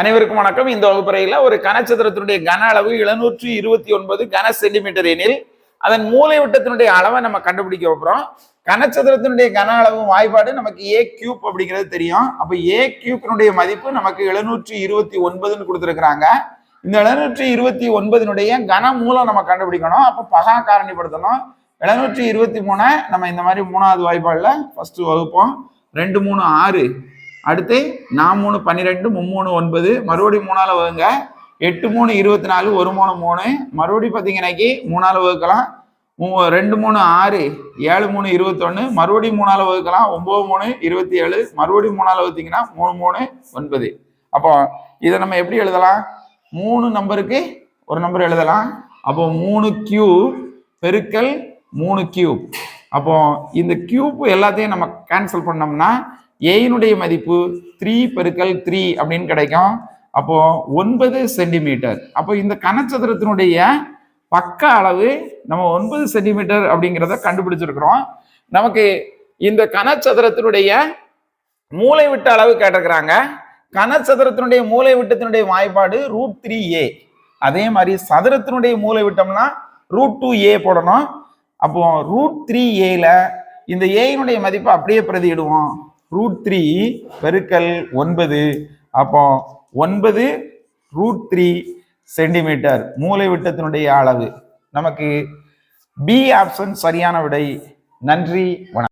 அனைவருக்கும் வணக்கம். இந்த வகுப்பறையில் ஒரு கனச்சதுரத்தினுடைய கன அளவு எழுநூற்றி இருபத்தி ஒன்பது கன சென்டிமீட்டர் எனில் அதன் மூலை விட்டத்தினுடைய அளவை நம்ம கண்டுபிடிக்க போகிறோம் கனச்சதுரத்தினுடைய கன அளவு வாய்ப்பாடு நமக்கு ஏ கியூப் அப்படிங்கிறது தெரியும். அப்போ ஏ கியூப்னுடைய மதிப்பு நமக்கு எழுநூற்றி இருபத்தி ஒன்பதுன்னு கொடுத்துருக்குறாங்க. இந்த எழுநூற்றி இருபத்தி ஒன்பதினுடைய கன மூலம் நம்ம கண்டுபிடிக்கணும். அப்போ பகா காரணிப்படுத்தணும் எழுநூற்றி இருபத்தி மூணை நம்ம இந்த மாதிரி மூணாவது வாய்ப்பாடில் ஃபஸ்ட்டு வகுப்போம். ரெண்டு மூணு ஆறு. அடுத்து நான் மூணு பன்னிரெண்டு மும்மூணு ஒன்பது மறுபடியும் மூணால் வகுங்க. எட்டு மூணு இருபத்தி நாலு ஒரு மூணு மூணு. மறுபடியும் பார்த்தீங்கன்னாக்கி மூணால் வகுக்கலாம். மூ- ரெண்டு மூணு ஆறு ஏழு மூணு இருபத்தொன்று மறுபடியும் மூணால வகுக்கலாம். ஒம்பது மூணு இருபத்தி ஏழு. மறுபடியும் மூணால் வகுத்தீங்கன்னா மூணு மூணு ஒன்பது. அப்போ இதை நம்ம எப்படி எழுதலாம்? மூணு நம்பருக்கு ஒரு நம்பர் எழுதலாம். அப்போ மூணு கியூ பெருக்கல் மூணு கியூப் அப்போ இந்த கியூப் எல்லாத்தையும் நம்ம கேன்சல் பண்ணோம்னா ஏயினுடைய மதிப்பு த்ரீ பெருக்கல் த்ரீ அப்படின்னு கிடைக்கும். அப்போ ஒன்பது சென்டிமீட்டர் அப்போ இந்த கனச்சதுரத்தினுடைய பக்க அளவு நம்ம ஒன்பது சென்டிமீட்டர் அப்படிங்கிறத கண்டுபிடிச்சிருக்கிறோம். நமக்கு இந்த கனச்சதுரத்தினுடைய மூளை விட்ட அளவு கேட்டிருக்கிறாங்க. கனச்சதுரத்தினுடைய மூளை விட்டத்தினுடைய வாய்ப்பாடு ரூட் த்ரீ ஏ அதே மாதிரி சதுரத்தினுடைய மூளை விட்டம்னா ரூட் டூ ஏ போடணும். அப்போ ரூட் த்ரீ ஏல இந்த ஏயினுடைய மதிப்பை அப்படியே பிரதியிடுவோம். ரூட் த்ரீ பெருக்கல் ஒன்பது. அப்போ ஒன்பது ரூட் த்ரீ சென்டிமீட்டர் மூளை விட்டத்தினுடைய அளவு. நமக்கு பி ஆப்ஷன் சரியான விடை. நன்றி வணக்கம்.